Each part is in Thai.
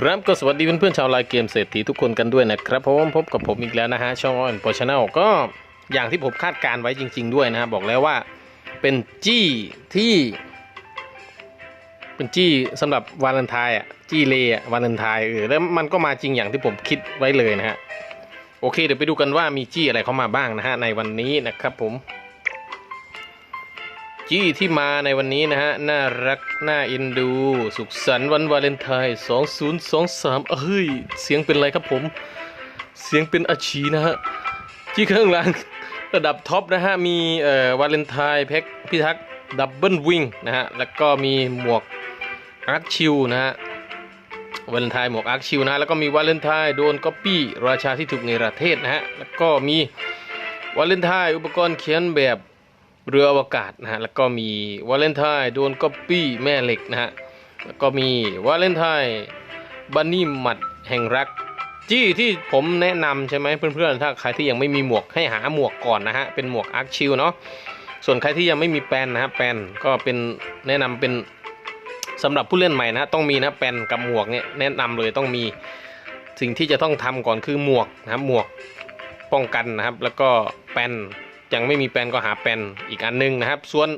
ครับก็สวัสดีเพื่อนๆชาวไลน์เกมเศรษฐีทุกคนกันด้วยนะครับผมพบกับผมอีกแล้วนะฮะช่องออนโปรชแนลก็อย่างที่ผมคาดการไว้จริง ๆ ด้วยนะฮะบอกแล้วว่าเป็นจี้ที่ เป็นจี้สำหรับวาเลนไทน์อะจี้เลอะวาเลนไทน์เออแล้วมันก็มาจริงอย่างที่ผมคิดไว้เลยนะฮะโอเคเดี๋ยวไปดูกันว่ามีจี้อะไรเข้ามาบ้างนะฮะในวันนี้นะครับผม จี้ที่มาในวันนี้นะฮะ น่ารัก น่าเอ็นดู สุขสันต์วันวาเลนไทน์2023 เอ้ย เสียงเป็นอะไรครับผม เสียงเป็นอาชีนะฮะจี้ข้างหลังระดับท็อปนะฮะ มีเอ่อวาเลนไทน์แพ็คพิทักษ์ดับเบิลวิงนะฮะ แล้วก็มีหมวกอาร์คชิวนะฮะวาเลนไทน์หมวกอาร์คชิวนะะแล้วก็มีวาเลนไทน์โดนก๊อปปี้ราชาที่ถูกในประเทศนะฮะ แล้วก็มีวาเลนไทน์อุปกรณ์เขียนแบบ เรืออวกาศนะฮะแล้วก็มีวาเลนไทน์โดนก๊อปปี้แม่เหล็กนะฮะแล้วก็มีวาเลนไทน์บันนี่หมัดแห่งรักจี้ที่ผมแนะนำใช่ไหมเพื่อนๆ ถ้าใครที่ยังไม่มีหมวกให้หาหมวกก่อนนะฮะ เป็นหมวกอาร์คชิลเนาะส่วนใครที่ยังไม่มีแปนนะฮะแปนก็เป็นแนะนำเป็นสำหรับผู้เล่นใหม่นะต้องมีนะแปนกับหมวกเนี่ยแนะนำเลยต้องมีสิ่งที่จะต้องทำก่อนคือหมวกนะครับหมวกป้องกันนะครับ แล้วก็แปน ยังไม่มีแปลนก็หาแปลนอีกอันนึงนะครับ ส่วน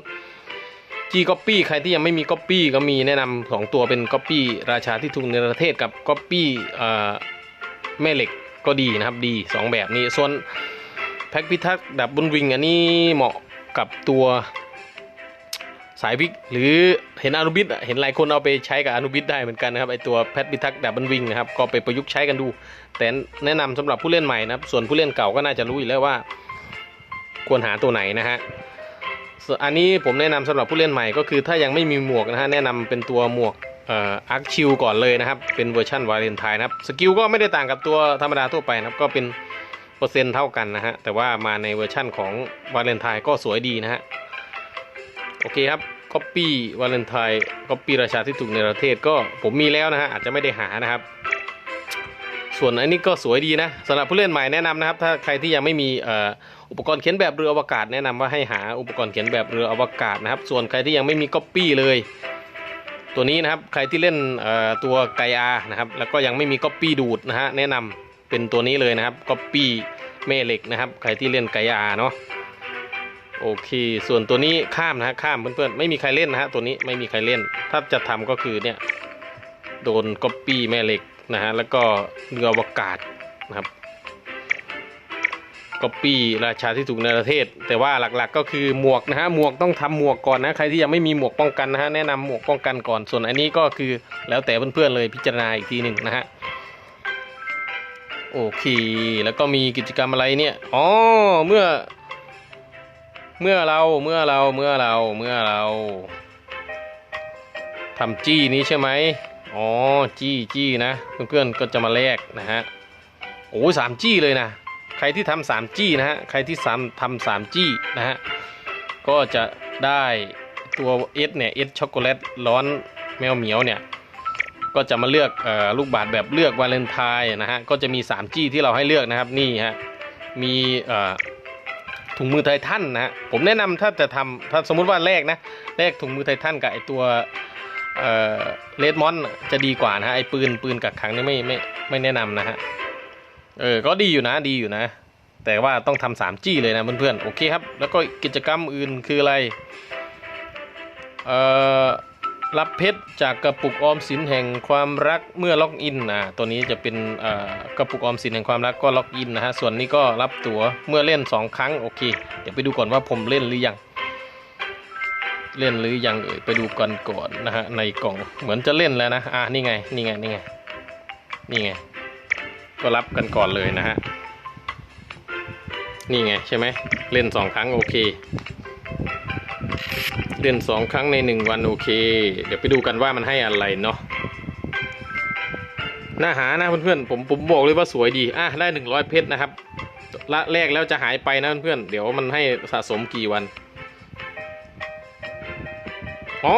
จีก๊อปปี้ใครที่ยังไม่มีก๊อปปี้ก็มีแนะนำสองตัวเป็นก๊อปปี้ราชาที่ทุกในประเทศกับก๊อปปี้แม่เหล็กก็ดีนะครับดีสองแบบนี้ ส่วนแพ็กพิทักษ์ดับบุญวิง อันนี้เหมาะกับตัวสายวิกหรือเห็นอนุบิดเห็นหลายคนเอาไปใช้กับอนุบิดได้เหมือนกันนะครับไอตัวแพทพิทักษ์ดับบิลวิงนะครับก็ไปประยุกต์ใช้กันดู แต่แนะนำสำหรับผู้เล่นใหม่นะครับ ส่วนผู้เล่นเก่าก็น่าจะรู้อยู่แล้วว่า ควรหาตัวไหนนะฮะอันนี้ผมแนะนำสำหรับผู้เล่นใหม่ก็คือถ้ายังไม่มีหมวกนะฮะแนะนำเป็นตัวหมวกเอ่ออาร์คชิลก่อนเลยนะครับ เป็นเวอร์ชันวาเลนไทน์นะครับสกิลก็ไม่ได้ต่างกับตัวธรรมดาทั่วไปนะครับก็เป็นเปอร์เซ็นต์เท่ากันนะฮะแต่ว่ามาในเวอร์ชั่นของวาเลนไทน์ก็สวยดีนะฮะโอเคครับก๊อปปี้วาเลนไทน์ก๊อปปี้ราชาที่ถูกในประเทศก็ผมมีแล้วนะฮะอาจจะไม่ได้หานะครับ ส่วนอันนี้ก็สวยดีนะสำหรับผู้เล่นใหม่แนะนำนะครับ ถ้าใครที่ยังไม่มีเอ่อ อุปกรณ์เขียนแบบเรืออวกาศแนะนำว่าให้หาอุปกรณ์เขียนแบบเรืออวกาศนะครับ ส่วนใครที่ยังไม่มีก๊อปปี้เลย ตัวนี้นะครับใครที่เล่นตัวไกอานะครับแล้วก็ยังไม่มีก๊อปปี้ดูดนะฮะแนะนำเป็นตัวนี้เลยนะครับก๊อปปี้แม่เหล็กนะครับ ใครที่เล่นไกอาเนาะโอเค ส่วนตัวนี้ข้ามนะฮะข้ามเพื่อนๆไม่มีใครเล่นนะฮะตัวนี้ไม่มีใครเล่น ถ้าจะทำก็คือเนี่ยโดนก๊อปปี้แม่เหล็กนะฮะแล้วก็เรืออวกาศนะครับ ก๊อปปี้ราชาที่ถูกในประเทศ แต่ว่าหลักๆก็คือหมวกนะฮะหมวกต้องทำหมวกก่อนนะใครที่ยังไม่มีหมวกป้องกันนะฮะแนะนำหมวกป้องกันก่อนส่วนอันนี้ก็คือแล้วแต่เพื่อนๆเลยพิจารณาอีกทีหนึ่งนะฮะโอเค แล้วก็มีกิจกรรมอะไรเนี่ยอ๋อเมื่อ เมื่อเราเมื่อเราเมื่อเราเมื่อเราทำจี้นี้ใช่ไหมอ๋อจี้จี้นะ เพื่อนๆก็จะมาแลกนะฮะโอ้สามจี้เลยนะ ใครที่ทำสามจี้นะฮะใครที่สามทำสามจี้นะฮะก็จะได้ตัวเอสเนี่ยเอสช็อกโกแลตร้อนแมวเหมียวเนี่ยก็จะมาเลือกออลูกบาศก์แบบเลือกวาเลนไทน์นะฮะก็จะมี3จี้ที่เราให้เลือกนะครับนี่ฮะมีถุงมือไททันนะฮะผมแนะนำถ้าจะทำถ้าสมมุติว่าแลกนะแลกถุงมือไททันกับไอตัวเลดมอนจะดีกว่านะฮะไอปืนปืนกักขังนี่ไม่ไม่ไม่แนะนำนะฮะ เออ ก็ดีอยู่นะ ดีอยู่นะ แต่ว่าต้องทำสามจี้เลยนะเพื่อนๆ โอเคครับ แล้วก็กิจกรรมอื่นคืออะไร เอ่อ รับเพชรจากกระปุกออมสินแห่งความรักเมื่อล็อกอินนะตัวนี้จะเป็นเอ่อกระปุกออมสินแห่งความรักก็ล็อกอินนะฮะ ส่วนนี้ก็รับตั๋วเมื่อเล่นสองครั้ง โอเค เดี๋ยวไปดูก่อนว่าผมเล่นหรือยังเล่นหรือยังเอ่ยไปดูกันก่อนนะฮะในกล่องเหมือนจะเล่นแล้วนะอะนี่ไงนี่ไงนี่ไงนี่ไง ก็รับกันก่อนเลยนะฮะ นี่ไงใช่ไหมเล่นสองครั้งโอเค เล่นสองครั้งในหนึ่งวันโอเค เดี๋ยวไปดูกันว่ามันให้อะไรเนาะน่าหานะเพื่อนๆผมผมบอกเลยว่าสวยดีอะได้หนึ่งร้อยเพชรนะครับละแรกแล้วจะหายไปนะเพื่อนๆเดี๋ยวมันให้สะสมกี่วัน อ๋อ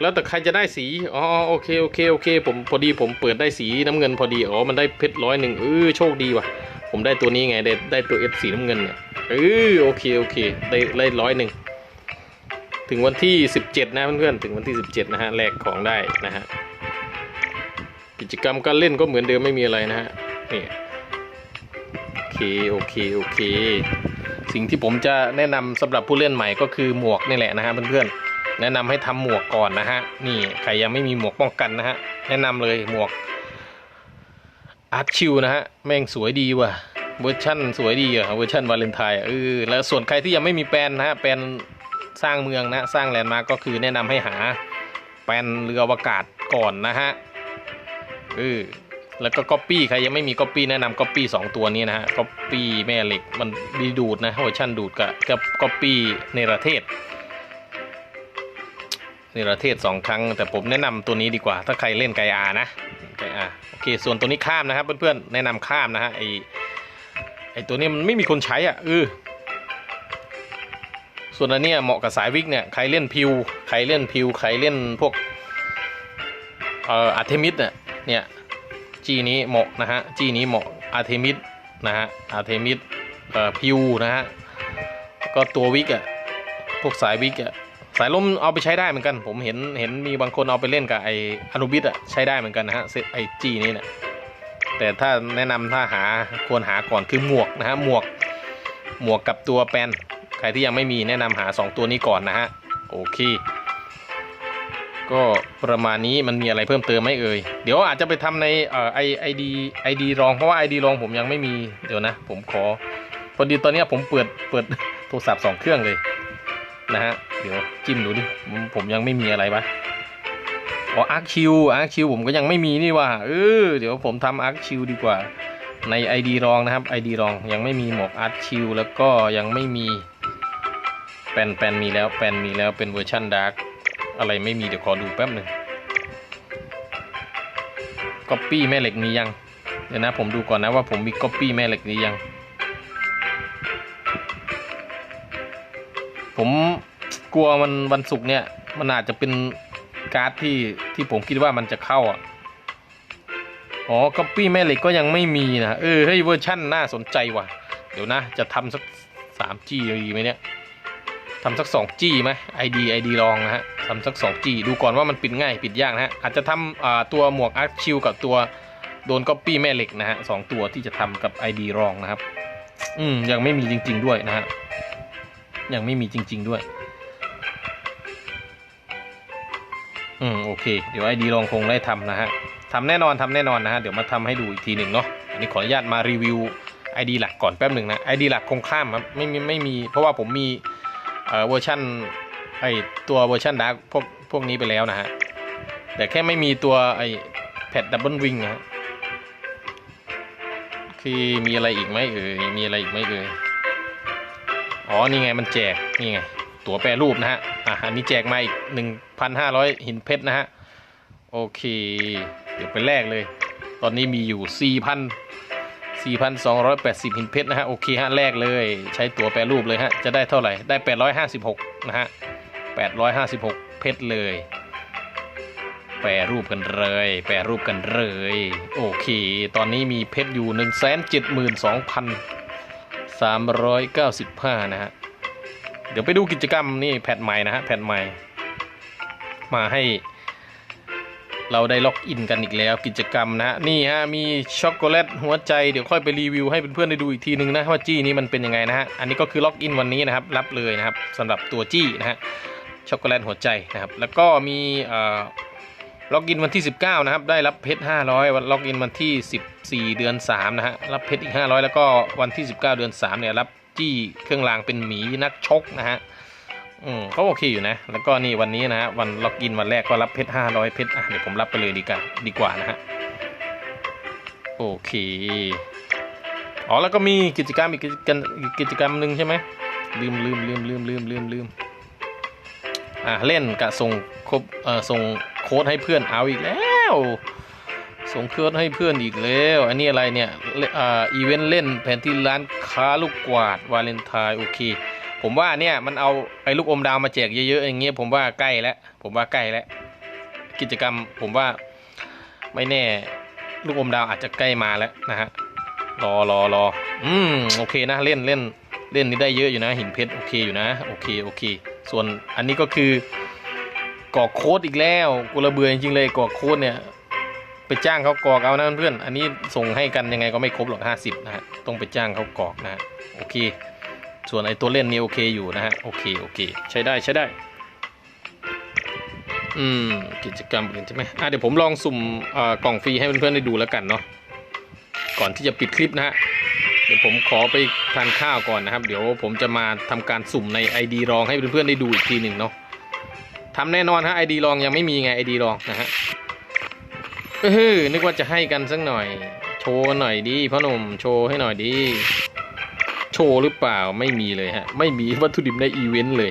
แล้วแต่ใครจะได้สี อ๋อโอเคโอเคโอเค ผมพอดีผมเปิดได้สีน้ำเงินพอดี อ๋อ มันได้เพชรร้อยหนึ่งเออโชคดีว่ะ ผมได้ตัวนี้ไง ได้ได้ตัวเอฟสีน้ำเงินเนี่ย เออโอเคโอเค ได้ได้ร้อยหนึ่ง ถึงวันที่สิบเจ็ดนะเพื่อนๆ ถึงวันที่สิบเจ็ดนะฮะ แลกของได้นะฮะ กิจกรรมการเล่นก็เหมือนเดิมไม่มีอะไรนะฮะ นี่โอเคโอเคโอเค สิ่งที่ผมจะแนะนำสำหรับผู้เล่นใหม่ก็คือหมวกนี่แหละนะฮะเพื่อนๆ แนะนำให้ทำหมวกก่อนนะฮะ นี่ใครยังไม่มีหมวกป้องกันนะฮะ แนะนำเลยหมวกอาร์ตชิวนะฮะ แม่งสวยดีว่ะ เวอร์ชั่นสวยดีอะเวอร์ชั่นวาเลนไทน์เออแล้วส่วนใครที่ยังไม่มีแปลนนะฮะแปลนสร้างเมืองนะ สร้างแลนด์มาร์กก็คือแนะนำให้หาแปลนเรืออวกาศก่อนนะฮะเออแล้วก็ก๊อปปี้ใครยังไม่มีก๊อปปี้แนะนำก๊อปปี้สองตัวนี้นะฮะก๊อปปี้แม่เหล็กมันดีดูดนะเวอร์ชันดูดกับกับก๊อปปี้เนประเทศ เนรเทศสองครั้ง แต่ผมแนะนำตัวนี้ดีกว่า ถ้าใครเล่นไกอานะไกอาโอเค ส่วนตัวนี้ข้ามนะครับ เพื่อนๆแนะนำข้ามนะฮะไอไอตัวนี้มันไม่มีคนใช้อะเออส่วนอันนี้เหมาะกับสายวิกเนี่ยใครเล่นพิวใครเล่นพิวใครเล่นพวกเอ่ออาร์เทมิสเนี่ยเนี่ยจีนี้เหมาะนะฮะจีนี้เหมาะอาร์เทมิสนะฮะอาร์เทมิสเอ่อพิวนะฮะก็ตัววิกอะพวกสายวิกอะ สายลมเอาไปใช้ได้เหมือนกัน ผมเห็นเห็นมีบางคนเอาไปเล่นกับไออนุบิตอะใช้ได้เหมือนกันนะฮะไอจีนี้เนี่ยแต่ถ้าแนะนำถ้าหาควรหาก่อนคือหมวกนะฮะหมวกหมวกกับตัวแปนใครที่ยังไม่มีแนะนำหา 2 ตัวนี้ก่อนนะฮะโอเคก็ประมาณนี้มันมีอะไรเพิ่มเติมไหมเอ่ยเดี๋ยวอาจจะไปทำในเอ่อไอไอดีไอดีรองเพราะว่าไอดีรองผมยังไม่มีเดี๋ยวนะ ผมขอพอดีตอนนี้ผมเปิดเปิดโทรศัพท์สองเครื่องเลย นะฮะ เดี๋ยวจิ้มดูดิ ผมยังไม่มีอะไรปะอ๋ออาร์คิวอาร์คิวผมก็ยังไม่มีนี่ว่าเออเดี๋ยวผมทำอาร์คิวดีกว่า ใน ID รองนะครับ ID รองยังไม่มีหมวกอาร์คิวแล้วก็ยังไม่มีแปนแปนมีแล้วแปนมีแล้วเป็นเวอร์ชันดาร์กอะไรไม่มีเดี๋ยวขอดูแป๊บหนึ่งก๊อปปี้แม่เหล็กมียัง เดี๋ยวนะผมดูก่อนนะว่าผมมีก๊อปปี้แม่เหล็กนี้ยัง ผมกลัวมันวันศุกร์เนี่ย มันอาจจะเป็นการ์ดที่ที่ผมคิดว่ามันจะเข้าอะอ๋อก๊อปปี้แม่เหล็กก็ยังไม่มีนะเออเฮ้ยเวอร์ชั่นน่าสนใจว่ะ เดี๋ยวนะ จะทำสักสามจีดีไหมเนี่ยทำสักสองจีไหมไอดีไอดีลองนะฮะทำสักสองจีดูก่อนว่ามันปิดง่ายปิดยากนะฮะ อาจจะทำตัวหมวกอาร์ชิวกับตัวโดนก๊อปปี้แม่เหล็กนะฮะสองตัวที่จะทำกับไอดีรองนะครับ อืมยังไม่มีจริง ๆ ด้วยนะฮะ ยังไม่มีจริง ๆ ด้วย อืมโอเค เดี๋ยวไอดีลองคงได้ทำนะฮะทำแน่นอนทำแน่นอนนะฮะเดี๋ยวมาทำให้ดูอีกทีหนึ่งเนาะอันนี้ขออนุญาตมารีวิว ID หลักก่อนแป๊บหนึ่งนะ ID หลักคงข้ามครับไม่มีไม่มีเพราะว่าผมมีเอ่อเวอร์ชันไอตัวเวอร์ชันดาร์กพวกพวกนี้ไปแล้วนะฮะแต่แค่ไม่มีตัวไอแพดดับเบิลวิงนะฮะคือมีอะไรอีกไหมเอ่ยมีอะไรอีกไหมเอ่ย อ๋อ นี่ไงมันแจก นี่ไง ตั๋วแปรรูปนะฮะ อะ อันนี้แจกมาอีก1,500หินเพชรนะฮะ โอเค เดี๋ยวไปแลกเลย ตอนนี้มีอยู่4,000 4,280หินเพชรนะฮะ โอเคฮะ แลกเลย ใช้ตั๋วแปรรูปเลยฮะ จะได้เท่าไหร่ ได้856นะฮะ856เพชรเลย แปรรูปกันเลย แปรรูปกันเลย โอเค ตอนนี้มีเพชรอยู่172,000 395 นะฮะ เดี๋ยวไปดูกิจกรรมนี่แพทใหม่นะฮะ แพทใหม่ มาให้เราได้ล็อกอินกันอีกแล้วกิจกรรมนะฮะ นี่ฮะ มีช็อกโกแลตหัวใจเดี๋ยวค่อยไปรีวิวให้เพื่อนๆได้ดูอีกทีนึงนะว่าจี้นี้มันเป็นยังไงนะฮะ อันนี้ก็คือล็อกอินวันนี้นะครับ รับเลยนะครับสำหรับตัวจี้นะฮะช็อกโกแลตหัวใจนะครับ แล้วก็มีเอ่อ ล็อกอินวันที่ 19 นะครับ ได้รับเพชร 500 วันล็อกอินวันที่ 14 เดือน 3 นะฮะ รับเพชรอีก 500 แล้วก็วันที่ 19 เดือน 3 เนี่ย รับจี้เครื่องรางเป็นหมีนักชกนะฮะ อืมก็โอเคอยู่นะ แล้วก็นี่วันนี้นะฮะ วันล็อกอินวันแรกก็รับเพชรห้าร้อยเพชร อะ เดี๋ยวผมรับไปเลยดีกว่าดีกว่านะฮะ โอเค อ๋อ แล้วก็มีกิจกรรมอีกกิจกรรมกิจกรรมหนึ่งใช่ไหมลืมลืมลืมลืมลืมลืมลืมอะเล่นกะส่งครบเอ่อส่ง ค้ดให้เพื่อนเอาอีกแล้ว ส่งโค้ดให้เพื่อนอีกแล้ว อันนี้อะไรเนี่ยอ่าอีเวนต์เล่นแผนที่ร้านค้าลูกกวาดวาเลนไทน์โอเค ผมว่าเนี่ยมันเอาไอ้ลูกอมดาวมาแจกเยอะๆอย่างเงี้ยผมว่าใกล้แล้วผมว่าใกล้แล้วกิจกรรมผมว่าไม่แน่ลูกอมดาวอาจจะใกล้มาแล้วนะฮะรอรอรออืมโอเคนะเล่นเล่นเล่นนี่ได้เยอะอยู่นะหินเพชรโอเคอยู่นะโอเคโอเค ส่วนอันนี้ก็คือ กอกโค้ดอีกแล้วกูระเบือจริงๆเลยกอกโค้ดเนี่ย ไปจ้างเขากอกเอานะเพื่อนๆอันนี้ส่งให้กันยังไงก็ไม่ครบหรอกห้าสิบนะฮะต้องไปจ้างเขากอกนะฮะโอเค ส่วนไอ้ตัวเล่นนี่โอเคอยู่นะฮะโอเคโอเค ใช้ได้ใช้ได้ อืมกิจกรรมอื่นใช่ไหมอะเดี๋ยวผมลองสุ่มอ่อกล่องฟรีให้เพื่อนๆได้ดูแล้วกันเนาะก่อนที่จะปิดคลิปนะฮะเดี๋ยวผมขอไปทานข้าวก่อนนะครับ เดี๋ยวผมจะมาทำการสุ่มใน ID รองให้เพื่อนๆได้ดูอีกทีหนึ่งเนาะ ทำแน่นอนฮะ ID รองยังไม่มีไง ID รองนะฮะเฮ้ยนึกว่าจะให้กันสักหน่อย โชว์หน่อยดิพ่อหนุ่มโชว์ให้หน่อยดิโชว์หรือเปล่าไม่มีเลยฮะ ไม่มีวัตถุดิบในอีเวนต์เลย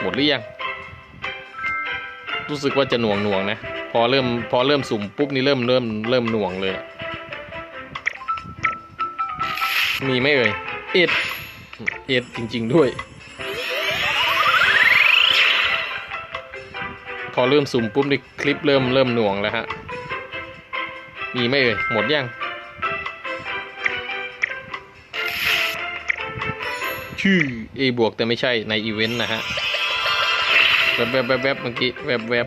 หมดหรือยัง รู้สึกว่าจะหน่วงหน่วงนะ พอเริ่มพอเริ่มสุ่มปุ๊บนี่เริ่มเริ่มเริ่มหน่วงเลย มีไหมเอ่ยเอ็ดเอ็ดจริง ๆ ด้วย อเริ่มสุ่มปุ๊บนี่คลิปเริ่มเริ่มหน่วงแล้วฮะ มีไหมเอ่ยหมดยังชื่อ A บวกแต่ไม่ใช่ในอีเวนต์นะฮะแวบแวบแวบแวบเมื่อกี้แวบแวบ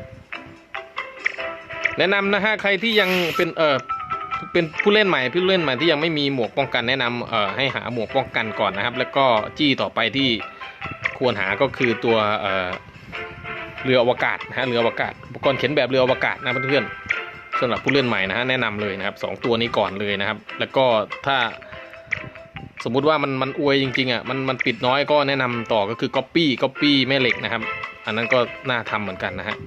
แนะนำนะฮะใครที่ยังเป็นเออเป็นผู้เล่นใหม่ผู้เล่นใหม่ที่ยังไม่มีหมวกป้องกันแนะนำเอ่อให้หาหมวกป้องกันก่อนนะครับ แล้วก็จี้ต่อไปที่ควรหาก็คือตัวเอ่อ เรืออวกาศนะฮะเรืออวกาศอุปกรณ์เข็นแบบเรืออวกาศนะเพื่อนๆสำหรับผู้เล่นใหม่นะฮะแนะนำเลยนะครับสองตัวนี้ก่อนเลยนะครับ แล้วก็ถ้าสมมุติว่ามันมันอวยจริงๆอะมันมันปิดน้อยก็แนะนำต่อก็คือ Copy Copy แม่เหล็กนะครับ อันนั้นก็น่าทำเหมือนกันนะฮะ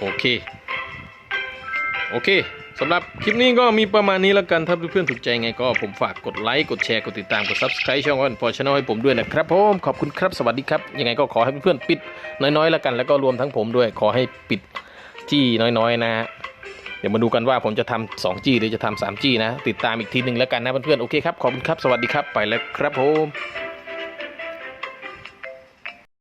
โอเค โอเค สำหรับคลิปนี้ก็มีประมาณนี้แล้วกันถ้าเพื่อนๆถูกใจไงก็ผมฝากกดไลค์กดแชร์กดติดตามกด Subscribe ช่องวันพอช n นลให้ผมด้วยนะครับผมขอบคุณครับสวัสดีครับ ยังไงก็ขอให้เพื่อนๆปิดน้อยๆแล้วกัน แล้วก็รวมทั้งผมด้วยขอให้ปิดจี้น้อยๆนะฮะเดี๋ยวมาดูกันว่าผมจะทำ 2G หรือจะทำ 3G นะ ติดตามอีกทีหนึ่งแล้วกันนะเพื่อนๆโอเคครับขอบคุณครับสวัสดีครับไปแล้วครับผม